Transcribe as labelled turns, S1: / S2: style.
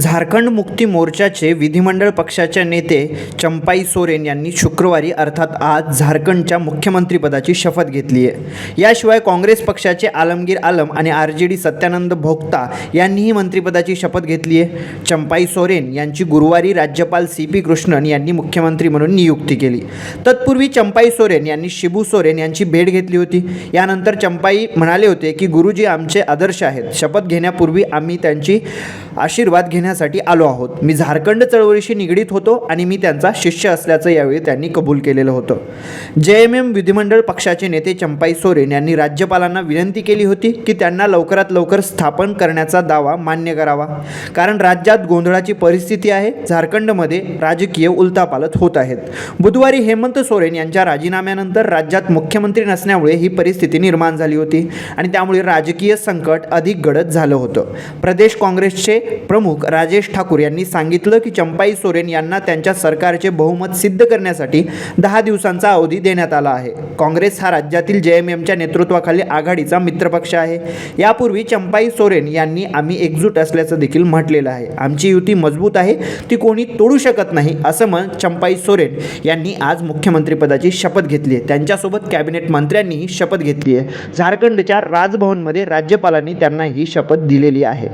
S1: झारखंड मुक्ती मोर्चाचे विधिमंडळ पक्षाच्या नेते चंपाई सोरेन यांनी शुक्रवारी अर्थात आज झारखंडच्या मुख्यमंत्रीपदाची शपथ घेतली आहे. याशिवाय काँग्रेस पक्षाचे आलमगीर आलम आणि R J D Satyanand Bhokta यांनीही मंत्रिपदाची शपथ घेतली आहे. चंपाई सोरेन यांची गुरुवारी राज्यपाल सी पी कृष्णन यांनी मुख्यमंत्री म्हणून नियुक्ती केली. तत्पूर्वी चंपाई सोरेन यांनी शिबू सोरेन यांची भेट घेतली होती. यानंतर चंपाई म्हणाले होते की गुरुजी आमचे आदर्श आहेत. शपथ घेण्यापूर्वी आम्ही त्यांची आशीर्वाद घेण्यासाठी आलो आहोत. मी झारखंड चळवळीशी निगडीत होतो आणि मी त्यांचा शिष्य असल्याचं यावेळी त्यांनी कबूल केलेलं होतं. जे एम एम विधिमंडळ पक्षाचे नेते चंपाई सोरेन यांनी राज्यपालांना विनंती केली होती की त्यांना लवकरात लवकर स्थापन करण्याचा दावा मान्य करावा. कारण राज्यात गोंधळाची परिस्थिती आहे झारखंडमध्ये राजकीय उलथापालत होत आहेत. बुधवारी हेमंत सोरेन यांच्या राजीनाम्यानंतर राज्यात मुख्यमंत्री नसण्यामुळे ही परिस्थिती निर्माण झाली होती आणि त्यामुळे राजकीय संकट अधिक गडद झालं होतं. प्रदेश काँग्रेसचे प्रमुख राजेश ठाकूर यांनी सांगितलं की चंपाई सोरेन यांना त्यांच्या सरकारचे बहुमत सिद्ध करण्यासाठी दहा दिवसांचा अवधी देण्यात आला आहे. काँग्रेस हा राज्यातील जे एम एमच्या नेतृत्वाखाली आघाडीचा मित्रपक्ष आहे. यापूर्वी चंपाई सोरेन यांनी आम्ही एकजूट असल्याचं देखील म्हटलेलं आहे. आमची युती मजबूत आहे ती कोणी तोडू शकत नाही असं मत चंपाई सोरेन यांनी आज मुख्यमंत्रीपदाची शपथ घेतली आहे. त्यांच्यासोबत कॅबिनेट मंत्र्यांनीही शपथ घेतली आहे. झारखंडच्या राजभवनमध्ये राज्यपालांनी त्यांना ही शपथ दिलेली आहे.